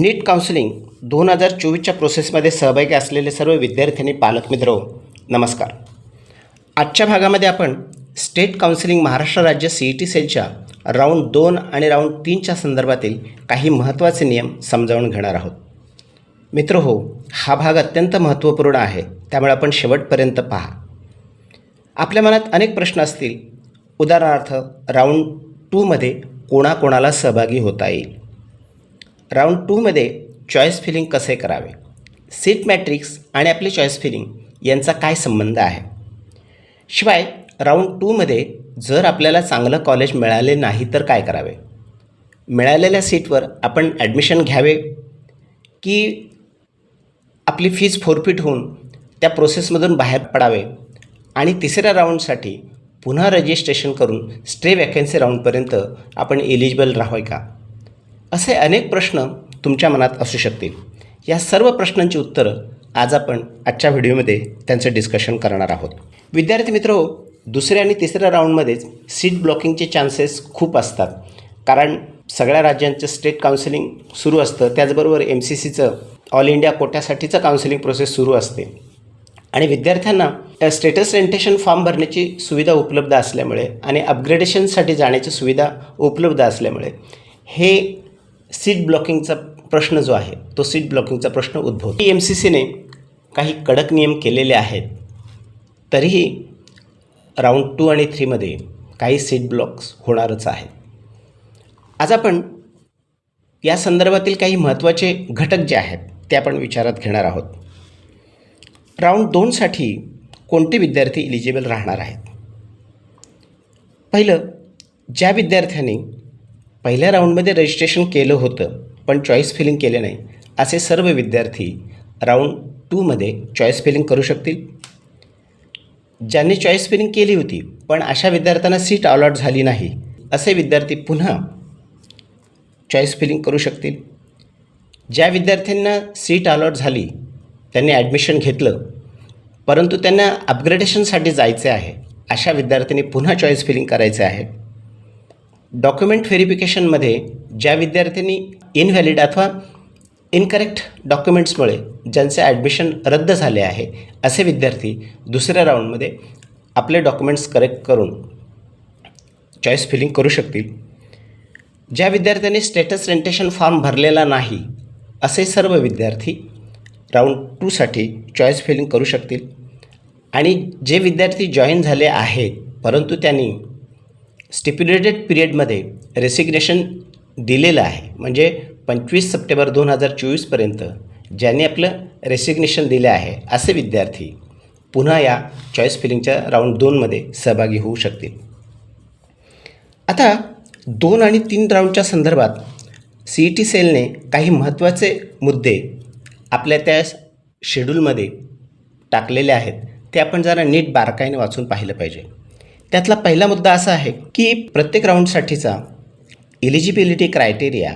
नीट counselling दोन हजार चोवीसच्या प्रोसेसमध्ये सहभागी असलेले सर्व विद्यार्थ्यांनी पालक मित्र नमस्कार. आजच्या भागामध्ये आपण स्टेट काउन्सिलिंग महाराष्ट्र राज्य सी ई टी सेलच्या राऊंड दोन आणि राऊंड तीनच्या संदर्भातील काही महत्त्वाचे नियम समजावून घेणार आहोत. मित्र हो हा भाग अत्यंत महत्त्वपूर्ण आहे त्यामुळे आपण शेवटपर्यंत पहा. आपल्या मनात अनेक प्रश्न असतील. उदाहरणार्थ राऊंड टूमध्ये कोणाकोणाला सहभागी होता येईल? राऊंड टूमध्ये चॉईस फिलिंग कसे करावे? सीट मॅट्रिक्स आणि आपली चॉईस फिलिंग यांचा काय संबंध आहे? शिवाय राऊंड टूमध्ये जर आपल्याला चांगलं कॉलेज मिळाले नाही तर काय करावे? मिळालेल्या सीटवर आपण ॲडमिशन घ्यावे? की आपली फीज फोरफिट होऊन त्या प्रोसेसमधून बाहेर पडावे? आणि तिसऱ्या राऊंडसाठी पुन्हा रजिस्ट्रेशन करून स्टे वॅकन्सी राऊंडपर्यंत आपण एलिजिबल राहावे का? असे अनेक प्रश्न तुमच्या मनात असू शकतील. या सर्व प्रश्नांची उत्तरं आज आपण आजच्या व्हिडिओमध्ये त्यांचं डिस्कशन करणार आहोत. विद्यार्थी मित्र दुसऱ्या आणि तिसऱ्या राऊंडमध्येच सीट ब्लॉकिंगचे चान्सेस खूप असतात. कारण सगळ्या राज्यांचं स्टेट काउन्सिलिंग सुरू असतं. त्याचबरोबर एम सी सीचं ऑल इंडिया कोट्यासाठीचं काउन्सिलिंग प्रोसेस सुरू असते. आणि विद्यार्थ्यांना स्टेटस रेंटेशन फॉर्म भरण्याची सुविधा उपलब्ध असल्यामुळे आणि अपग्रेडेशनसाठी जाण्याची सुविधा उपलब्ध असल्यामुळे हे सीट ब्लॉकिंगचा प्रश्न जो आहे तो सीट ब्लॉकिंगचा प्रश्न उद्भवतो. एम सी सीने काही कडक नियम केलेले आहेत तरीही राऊंड टू आणि थ्रीमध्ये काही सीट ब्लॉक्स होणारच आहेत. आज आपण या संदर्भातील काही महत्त्वाचे घटक जे आहेत ते आपण विचारात घेणार आहोत. राऊंड दोनसाठी कोणते विद्यार्थी इलिजिबल राहणार आहेत? पहिलं ज्या विद्यार्थ्यांनी पहिल्या राऊंडमध्ये रजिस्ट्रेशन केलं होतं पण चॉईस फिलिंग केले नाही. असे सर्व विद्यार्थी राऊंड टूमध्ये चॉईस फिलिंग करू शकतील? ज्यांनी चॉईस फिलिंग केली होती पण अशा विद्यार्थ्यांना सीट अलॉट झाली नाही असे विद्यार्थी पुन्हा चॉईस फिलिंग करू शकतील? ज्या विद्यार्थ्यांना सीट अलॉट झाली त्यांनी ॲडमिशन घेतलं परंतु त्यांना अपग्रेडेशनसाठी जायचे आहे अशा विद्यार्थ्यांनी पुन्हा चॉईस फिलिंग करायचे आहे. डॉक्युमेंट व्हेरिफिकेशनमध्ये ज्या विद्यार्थ्यांनी इनव्हॅलिड अथवा इनकरेक्ट डॉक्युमेंट्समुळे ज्यांचे ॲडमिशन रद्द झाले आहे असे विद्यार्थी दुसऱ्या राऊंडमध्ये आपले डॉक्युमेंट्स करेक्ट करून चॉईस फिलिंग करू शकतील. ज्या विद्यार्थ्यांनी स्टेटस रेंटेशन फॉर्म भरलेला नाही असे सर्व विद्यार्थी राऊंड टूसाठी चॉईस फिलिंग करू शकतील. आणि जे विद्यार्थी जॉईन झाले आहेत परंतु त्यांनी स्टिप्युलेटेड पिरियडमध्ये रेसिग्नेशन दिलेलं आहे. म्हणजे पंचवीस सप्टेंबर दोन हजार चोवीसपर्यंत ज्यांनी आपलं रेसिग्नेशन दिलं आहे असे विद्यार्थी पुन्हा या चॉईस फिलिंगच्या राऊंड दोनमध्ये सहभागी होऊ शकतील. आता दोन आणि तीन राऊंडच्या संदर्भात सी ई टी सेलने काही महत्त्वाचे मुद्दे आपल्या त्या शेड्यूलमध्ये टाकलेले आहेत. ते आपण जरा नीट बारकाईने वाचून पाहिलं पाहिजे. त्यातला पहिला मुद्दा असा आहे की प्रत्येक राऊंडसाठीचा एलिजिबिलिटी क्रायटेरिया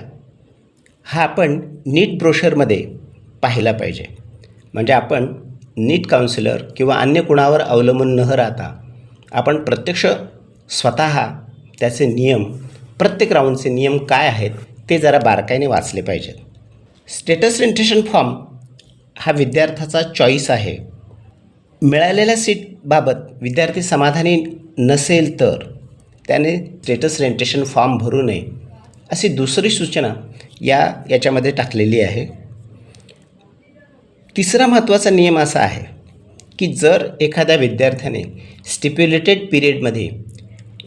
हा आपण नीट ब्रोशरमध्ये पाहिला पाहिजे. म्हणजे आपण नीट काउन्सिलर किंवा अन्य कुणावर अवलंबून न राहता आपण प्रत्यक्ष स्वतः त्याचे नियम प्रत्येक राऊंडचे नियम काय आहेत ते जरा बारकाईने वाचले पाहिजेत. स्टेटस इंट्रेशन फॉर्म हा विद्यार्थ्याचा चॉईस आहे. मिळालेल्या सीटबाबत विद्यार्थी समाधानी नसेल तर त्याने स्टेटस रेंटेशन फॉर्म भरू नये अशी दुसरी सूचना या याच्यामध्ये टाकलेली आहे. तिसरा महत्त्वाचा नियम असा आहे की जर एखाद्या विद्यार्थ्याने स्टिप्युलेटेड पिरियडमध्ये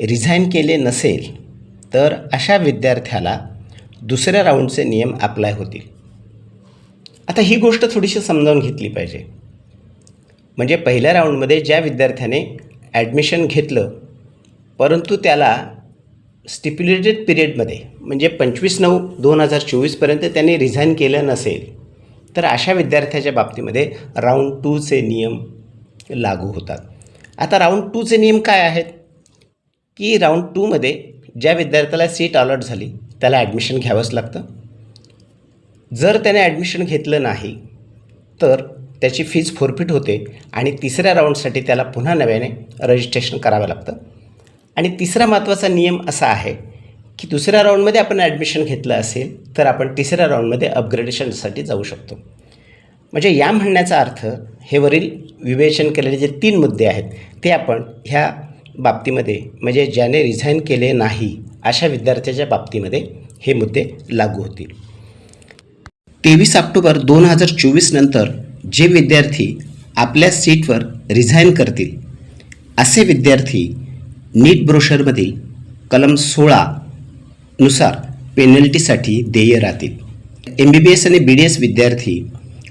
रिझाईन केले नसेल तर अशा विद्यार्थ्याला दुसऱ्या राऊंडचे नियम अप्लाय होतील. आता ही गोष्ट थोडीशी समजावून घेतली पाहिजे. म्हणजे पहिल्या राऊंडमध्ये ज्या विद्यार्थ्याने ॲडमिशन घेतलं परंतु त्याला स्टिप्युलेटेड पिरियडमध्ये म्हणजे पंचवीस नऊ दोन हजार चोवीसपर्यंत त्यांनी रिझाईन केलं नसेल तर अशा विद्यार्थ्याच्या बाबतीमध्ये राऊंड टूचे नियम लागू होतात. आता राऊंड टूचे नियम काय आहेत? की राऊंड टूमध्ये ज्या विद्यार्थ्याला सीट अलॉट झाली त्याला ॲडमिशन घ्यावंच लागतं. जर त्याने ॲडमिशन घेतलं नाही तर त्याची फीज फोरफिट होते आणि तिसऱ्या राऊंडसाठी त्याला पुन्हा नव्याने रजिस्ट्रेशन करावं लागतं. आणि तिसरा महत्त्वाचा नियम असा आहे की दुसऱ्या राऊंडमध्ये आपण ॲडमिशन घेतलं असेल तर आपण तिसऱ्या राऊंडमध्ये अपग्रेडेशनसाठी जाऊ शकतो. म्हणजे या म्हणण्याचा अर्थ हे वरील विवेचन केलेले जे तीन मुद्दे आहेत ते आपण ह्या बाबतीमध्ये म्हणजे ज्याने रिझाईन केले नाही अशा विद्यार्थ्याच्या बाबतीमध्ये हे मुद्दे लागू होतील. तेवीस ऑक्टोबर दोन हजार चोवीस नंतर जे विद्यार्थी आपल्या सीटवर रिझाईन करतील असे विद्यार्थी नीट ब्रोशरमधील कलम सोळा नुसार पेनल्टीसाठी देय राहतील. एम बी बी एस आणि बी डी एस विद्यार्थी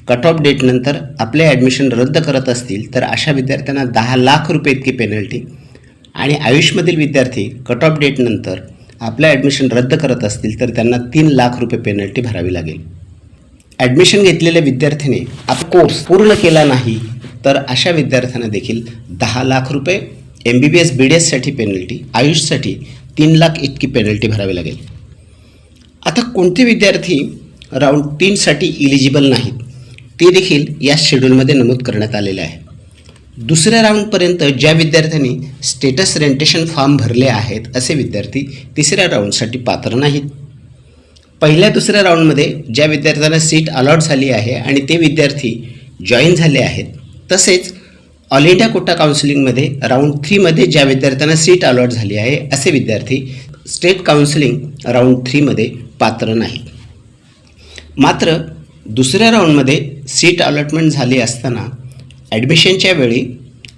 कट ऑफ डेटनंतर आपले ॲडमिशन रद्द करत असतील तर अशा विद्यार्थ्यांना दहा लाख रुपये इतकी पेनल्टी आणि आयुषमधील विद्यार्थी कट ऑफ डेटनंतर आपलं ॲडमिशन रद्द करत असतील तर त्यांना तीन लाख रुपये पेनल्टी भरावी लागेल. ॲडमिशन घेतलेल्या विद्यार्थ्याने आपला कोर्स पूर्ण केला नाही तर अशा विद्यार्थ्यांना देखील दहा लाख रुपये M B B S B D एससाठी penalty आयुषसाठी तीन लाख इतकी पेनल्टी भरावी लागेल. आता कोणते विद्यार्थी राऊंड तीनसाठी इलिजिबल नाहीत ते देखील या शेड्यूलमध्ये नमूद करण्यात आलेले आहे. दुसऱ्या राऊंडपर्यंत ज्या विद्यार्थ्यांनी स्टेटस रेंटेशन फॉर्म भरले आहेत असे विद्यार्थी तिसऱ्या राऊंडसाठी पात्र नाहीत. पहिल्या दुसऱ्या राऊंडमध्ये ज्या विद्यार्थ्यांना सीट अलॉट झाली आहे आणि ते विद्यार्थी जॉईन झाले आहेत तसेच ऑल इंडिया कोटा काउन्सिलिंगमध्ये राऊंड थ्रीमध्ये ज्या विद्यार्थ्यांना सीट अलॉट झाली आहे असे विद्यार्थी स्टेट काउन्सिलिंग राऊंड थ्रीमध्ये पात्र नाहीत. मात्र दुसऱ्या राऊंडमध्ये सीट अलॉटमेंट झाली असताना ॲडमिशनच्या वेळी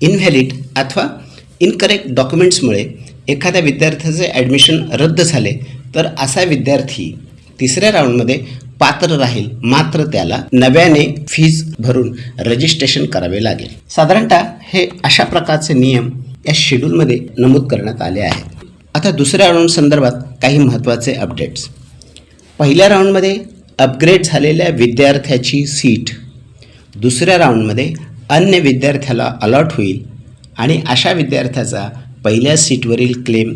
इनव्हॅलिड अथवा इनकरेक्ट डॉक्युमेंट्समुळे एखाद्या विद्यार्थ्याचे ॲडमिशन रद्द झाले तर असा विद्यार्थी तिसऱ्या राऊंडमध्ये पात्र राहील. मात्र त्याला नव्याने फीज भरून रजिस्ट्रेशन करावे लागेल. साधारणतः हे अशा प्रकारचे नियम या शेड्यूलमध्ये नमूद करण्यात आले आहेत. आता दुसऱ्या राऊंड संदर्भात काही महत्त्वाचे अपडेट्स पहिल्या राऊंडमध्ये अपग्रेड झालेल्या विद्यार्थ्याची सीट दुसऱ्या राऊंडमध्ये अन्य विद्यार्थ्याला अलॉट होईल आणि अशा विद्यार्थ्याचा पहिल्या सीटवरील क्लेम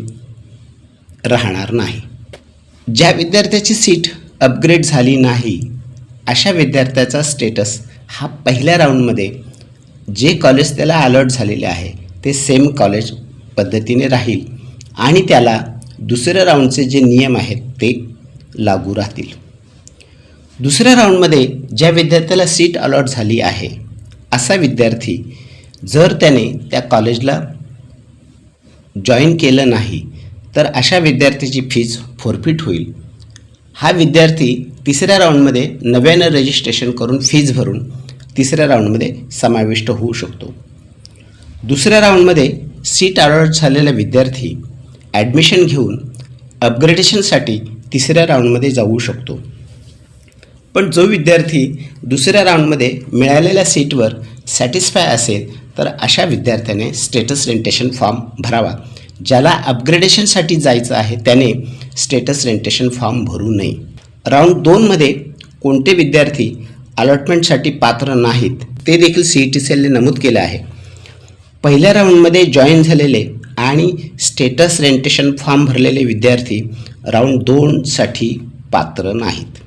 राहणार नाही. ज्या विद्यार्थ्याची सीट अपग्रेड झाली नाही अशा विद्यार्थ्याचा स्टेटस हा पहिल्या राऊंडमध्ये जे कॉलेज त्याला अलॉट झालेले आहे ते सेम कॉलेज पद्धतीने राहील आणि त्याला दुसऱ्या राऊंडचे जे नियम आहेत ते लागू राहतील. दुसऱ्या राऊंडमध्ये ज्या विद्यार्थ्याला सीट अलॉट झाली आहे असा विद्यार्थी जर त्याने त्या कॉलेजला जॉईन केलं नाही तर अशा विद्यार्थ्याची फीज फोरफिट होईल. हा विद्यार्थी तिसऱ्या राऊंडमध्ये नव्यानं रजिस्ट्रेशन करून फीज भरून तिसऱ्या राऊंडमध्ये समाविष्ट होऊ शकतो. दुसऱ्या राऊंडमध्ये सीट अलॉट झालेला विद्यार्थी ॲडमिशन घेऊन अपग्रेडेशनसाठी तिसऱ्या राऊंडमध्ये जाऊ शकतो. पण जो विद्यार्थी दुसऱ्या राऊंडमध्ये मिळालेल्या सीटवर सॅटिस्फाय असेल तर अशा विद्यार्थ्याने स्टेटस रेंटेशन फॉर्म भरावा. ज्याला अपग्रेडेशनसाठी जायचं आहे त्याने स्टेटस रेंटेशन फॉर्म भरू नये. राऊंड दोनमध्ये कोणते विद्यार्थी अलॉटमेंटसाठी पात्र नाहीत ते देखील सी ई टी सेलने नमूद केलं आहे. पहिल्या राऊंडमध्ये जॉईन झालेले आणि स्टेटस रेंटेशन फॉर्म भरलेले विद्यार्थी राऊंड दोनसाठी पात्र नाहीत.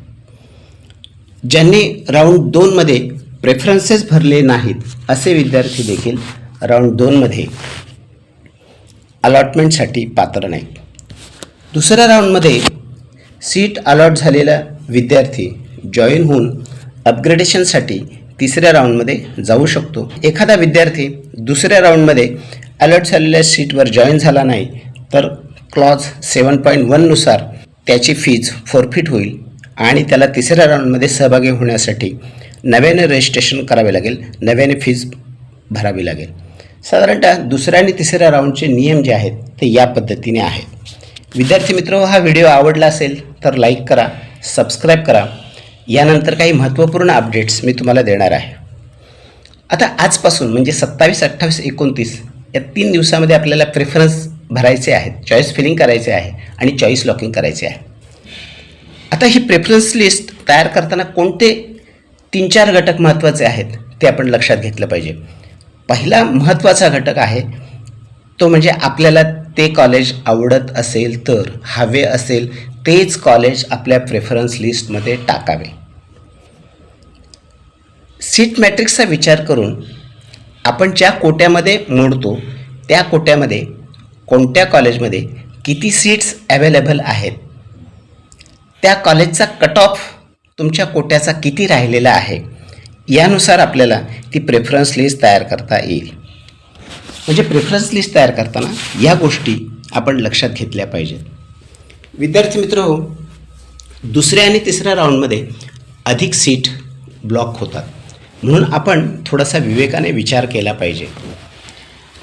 ज्यांनी राऊंड दोनमध्ये प्रेफरन्सेस भरले नाहीत असे विद्यार्थी देखील राऊंड दोनमध्ये अलॉटमेंटसाठी पात्र नाहीत. दुसऱ्या राऊंडमध्ये सीट अलॉट झालेला विद्यार्थी जॉईन होऊन अपग्रेडेशनसाठी तिसऱ्या राऊंडमध्ये जाऊ शकतो. एखादा विद्यार्थी दुसऱ्या राऊंडमध्ये अलॉट झालेल्या सीटवर जॉईन झाला नाही तर क्लॉज सेवन पॉईंट वननुसार त्याची फीज फोरफिट होईल आणि त्याला तिसऱ्या राऊंडमध्ये सहभागी होण्यासाठी नव्याने रजिस्ट्रेशन करावे लागेल नव्याने फीज भरावी लागेल. साधारणतः दुसऱ्या आणि तिसऱ्या राऊंडचे नियम जे आहेत ते या पद्धतीने आहेत. विद्यार्थी मित्र हा व्हिडिओ आवडला असेल तर लाईक करा सबस्क्राईब करा. यानंतर काही महत्त्वपूर्ण अपडेट्स मी तुम्हाला देणार आहे. आता आजपासून म्हणजे सत्तावीस अठ्ठावीस एकोणतीस या तीन दिवसामध्ये आपल्याला प्रेफरन्स भरायचे आहेत चॉईस फिलिंग करायचे आहे आणि चॉईस लॉकिंग करायचे आहे. आता ही प्रेफरन्स लिस्ट तयार करताना कोणते तीन चार घटक महत्त्वाचे आहेत ते आपण लक्षात घेतलं पाहिजे. पहिला महत्त्वाचा घटक आहे तो म्हणजे आपल्याला ते कॉलेज आवडत असेल तर हवे असेल तेच कॉलेज आपल्या प्रेफरन्स लिस्टमध्ये टाकावे. सीट मॅट्रिक्सचा विचार करून आपण ज्या कोट्यामध्ये मोडतो त्या कोट्यामध्ये कोणत्या कॉलेजमध्ये किती सीट्स अवेलेबल आहेत? त्या कॉलेजचा कट ऑफ तुमच्या कोट्याचा किती राहिलेला आहे? यानुसार आपल्याला ती प्रेफरन्स लिस्ट तयार करता येईल. म्हणजे प्रेफरन्स लिस्ट तयार करताना या गोष्टी आपण लक्षात घेतल्या पाहिजेत. विद्यार्थी मित्र हो दुसऱ्या आणि तिसऱ्या राऊंडमध्ये अधिक सीट ब्लॉक होतात. म्हणून आपण थोडासा विवेकाने विचार केला पाहिजे.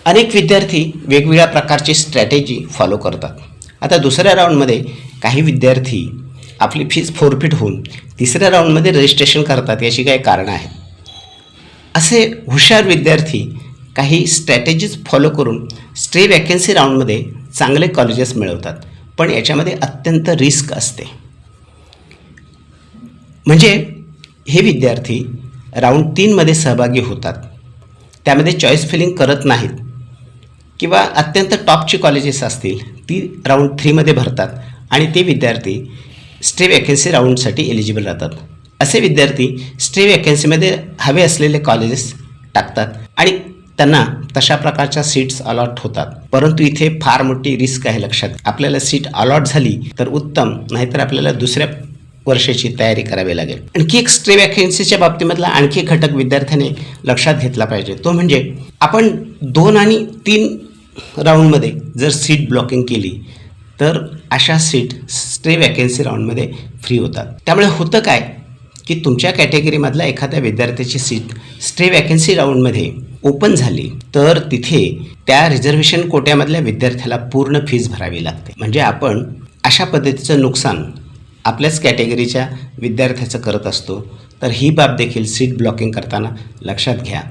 अनेक विद्यार्थी वेगवेगळ्या प्रकारची स्ट्रॅटेजी फॉलो करतात. आता दुसऱ्या राऊंडमध्ये काही विद्यार्थी आपली फीज फोरफिट होऊन तिसऱ्या राऊंडमध्ये रजिस्ट्रेशन करतात याची काही कारणं आहेत. असे हुशार विद्यार्थी काही स्ट्रॅटेजीज फॉलो करून स्ट्रे वॅकन्सी राऊंडमध्ये चांगले कॉलेजेस मिळवतात. पण याच्यामध्ये अत्यंत रिस्क असते. म्हणजे हे विद्यार्थी राऊंड तीनमध्ये सहभागी होतात. त्यामध्ये चॉईस फिलिंग करत नाहीत. किंवा अत्यंत टॉपची कॉलेजेस असतील ती राऊंड थ्रीमध्ये भरतात आणि ते विद्यार्थी स्टे वॅकन्सी राऊंडसाठी एलिजिबल राहतात. असे विद्यार्थी स्टे वॅकन्सीमध्ये हवे असलेले कॉलेजेस टाकतात. आणि त्यांना तशा प्रकारच्या सीट्स अलॉट होतात. परंतु इथे फार मोठी रिस्क आहे लक्षात. आपल्याला सीट अलॉट झाली तर उत्तम नाहीतर आपल्याला दुसऱ्या वर्षाची तयारी करावी लागेल. आणखी एक स्ट्रे वॅकन्सीच्या बाबतीमधला आणखी घटक विद्यार्थ्याने लक्षात घेतला पाहिजे. तो म्हणजे आपण दोन आणि तीन राऊंडमध्ये जर सीट ब्लॉकिंग केली तर अशा सीट स्ट्रे वॅकेन्सी राऊंडमध्ये फ्री होतात. त्यामुळे होतं काय? की तुमच्या कॅटेगरीमधल्या एखाद्या विद्यार्थ्याची सीट स्टे वॅकन्सी राऊंडमध्ये ओपन झाली तर तिथे त्या रिझर्वेशन कोट्यामधल्या विद्यार्थ्याला पूर्ण फीज भरावी लागते. म्हणजे आपण अशा पद्धतीचं नुकसान आपल्याच कॅटेगरीच्या विद्यार्थ्याचं करत असतो तर ही बाब देखील सीट ब्लॉकिंग करताना लक्षात घ्या.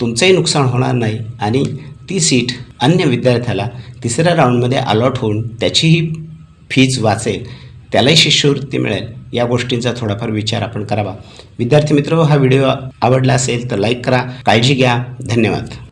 तुमचंही नुकसान होणार नाही आणि ती सीट अन्य विद्यार्थ्याला तिसऱ्या राऊंडमध्ये अलॉट होऊन त्याचीही फीज वाचेल त्यालाही शिष्यवृत्ती मिळेल. या गोष्टींचा थोडाफार विचार आपण करावा. विद्यार्थी मित्र हा व्हिडिओ आवडला असेल तर लाईक करा. काळजी घ्या. धन्यवाद.